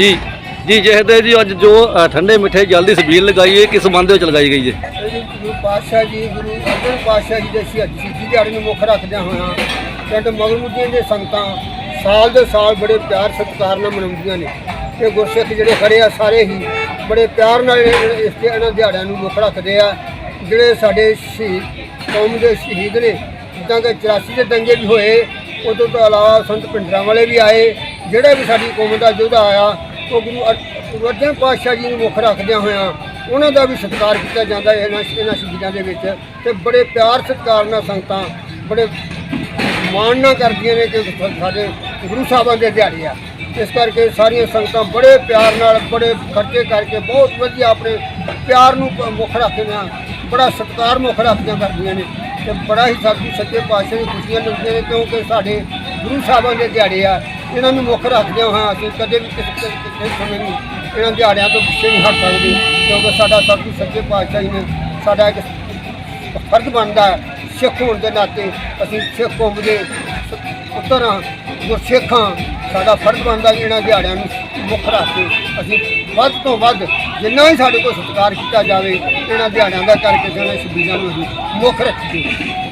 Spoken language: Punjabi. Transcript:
ਜੀ। ਜੀ ਜਿਹਦੇ ਜੀ। ਅੱਜ ਜੋ ਅ, ਠੰਡੇ ਮਿੱਠੇ ਜਲ ਦੀ ਸਬੀਲ ਲਗਾਈ ਹੈ ਕਿਸ ਬੰਦੇ ਵਿੱਚ ਲਗਾਈ ਗਈ ਹੈ? ਇਹ ਗੁਰੂ ਪਾਤਸ਼ਾਹ ਜੀ ਗੁਰੂ ਅਰਜਨ ਪਾਤਸ਼ਾਹ ਜੀ ਦੇ ਸ਼ਹੀਦੀ ਸ਼ਹੀਦੀ ਦਿਹਾੜੇ ਨੂੰ ਮੁੱਖ ਰੱਖਦਿਆਂ ਹੋਇਆਂ ਪਿੰਡ ਮਗਰਮੁੱਦੀਆਂ ਦੇ ਸੰਗਤਾਂ ਸਾਲ ਦੇ ਸਾਲ ਬੜੇ ਪਿਆਰ ਸਤਿਕਾਰ ਨਾਲ ਮਨਾਉਂਦੀਆਂ ਨੇ। ਇਹ ਗੁਰਸਿੱਖ ਜਿਹੜੇ ਖੜੇ ਆ ਸਾਰੇ ਹੀ ਬੜੇ ਪਿਆਰ ਨਾਲ ਇਹ- ਇਸ ਦੇ ਇਹਨਾਂ ਦਿਹਾੜਿਆਂ ਨੂੰ ਮੁੱਖ ਰੱਖਦੇ ਆ। ਜਿਹੜੇ ਸਾਡੇ ਸ਼ਹੀਦ ਕੌਮ ਦੇ ਸ਼ਹੀਦ ਨੇ ਜਿੱਦਾਂ ਕਿ 84 ਦੇ ਦੰਗੇ ਵੀ ਹੋਏ ਉਦੋਂ ਤੋਂ ਇਲਾਵਾ ਸੰਤ ਪਿੰਡਰਾਂ ਵਾਲੇ ਵੀ ਆਏ ਜਿਹੜਾ ਵੀ ਸਾਡੀ ਕੌਮ ਦਾ ਯੋਧਾ ਆਇਆ ਉਹ ਗੁਰੂ ਅਰ- ਗੁਰੂ ਅਰਜਨ ਪਾਤਸ਼ਾਹ ਜੀ ਨੂੰ ਮੁੱਖ ਰੱਖਦਿਆਂ ਹੋਇਆਂ ਉਹਨਾਂ ਦਾ ਵੀ ਸਤਿਕਾਰ ਕੀਤਾ ਜਾਂਦਾ ਹੈ ਇਹਨਾਂ ਇਹਨਾਂ ਸ਼ਹੀਦਾਂ ਦੇ ਵਿੱਚ ਤੇ ਬੜੇ ਪਿਆਰ ਸਤਿਕਾਰ ਨਾਲ ਸੰਗਤਾਂ ਬੜੇ ਮਾਣ ਨਾਲ ਕਰਦੀਆਂ ਨੇ ਕਿ ਸਾਡੇ ਗੁਰੂ ਸਾਹਿਬਾਂ ਦੇ ਦਿਹਾੜੇ ਆ। ਇਸ ਕਰਕੇ ਸਾਰੀਆਂ ਸੰਗਤਾਂ ਬੜੇ ਪਿਆਰ ਨਾਲ, ਬੜੇ ਖਰਚੇ ਕਰਕੇ ਬਹੁਤ ਵਧੀਆ ਆਪਣੇ ਪਿਆਰ ਨੂੰ ਮੁੱਖ ਰੱਖਦੀਆਂ, ਬੜਾ ਸਤਿਕਾਰ ਮੁੱਖ ਰੱਖਦੀਆਂ ਕਰਦੀਆਂ ਨੇ ਤੇ ਬੜਾ ਹੀ ਸਾਡੀ ਸੱਚੇ ਪਾਤਸ਼ਾਹ ਦੀ ਖੁਸ਼ੀਆਂ ਲੈਂਦੇ ਨੇ ਕਿਉਂਕਿ ਸਾਡੇ ਗੁਰੂ ਸਾਹਿਬਾਂ ਦੇ ਦਿਹਾੜੇ ਆ। ਇਹਨਾਂ ਨੂੰ ਮੁੱਖ ਰੱਖਦੇ ਹਾਂ, ਅਸੀਂ ਕਦੇ ਵੀ ਕਿਸੇ ਕਿਸੇ ਸਮੇਂ ਨੂੰ ਇਹਨਾਂ ਦਿਹਾੜਿਆਂ ਤੋਂ ਪਿੱਛੇ ਨਹੀਂ ਹਟ ਸਕਦੇ, ਕਿਉਂਕਿ ਸਾਡਾ ਸਭ ਤੋਂ ਸੱਚੇ ਪਾਤਸ਼ਾਹ ਜੀ ਨੇ, ਸਾਡਾ ਇੱਕ ਫਰਜ਼ ਬਣਦਾ ਹੈ, ਸਿੱਖ ਹੋਣ ਦੇ ਨਾਤੇ ਅਸੀਂ ਸਿੱਖ ਕੌਮ ਦੇ ਪੁੱਤਰ ਹਾਂ, ਗੁਰਸਿੱਖ ਹਾਂ, ਸਾਡਾ ਫਰਜ਼ ਬਣਦਾ ਇਹਨਾਂ ਦਿਹਾੜਿਆਂ ਨੂੰ ਮੁੱਖ ਰੱਖ ਕੇ ਅਸੀਂ ਵੱਧ ਤੋਂ ਵੱਧ ਜਿੰਨਾ ਹੀ ਸਾਡੇ ਕੋਲ ਸਤਿਕਾਰ ਕੀਤਾ ਜਾਵੇ, ਇਹਨਾਂ ਦਿਹਾੜਿਆਂ ਦਾ ਕਰਕੇ ਇਹਨਾਂ ਸ਼ਹੀਦਾਂ ਨੂੰ ਅਸੀਂ ਮੁੱਖ ਰੱਖੀਏ।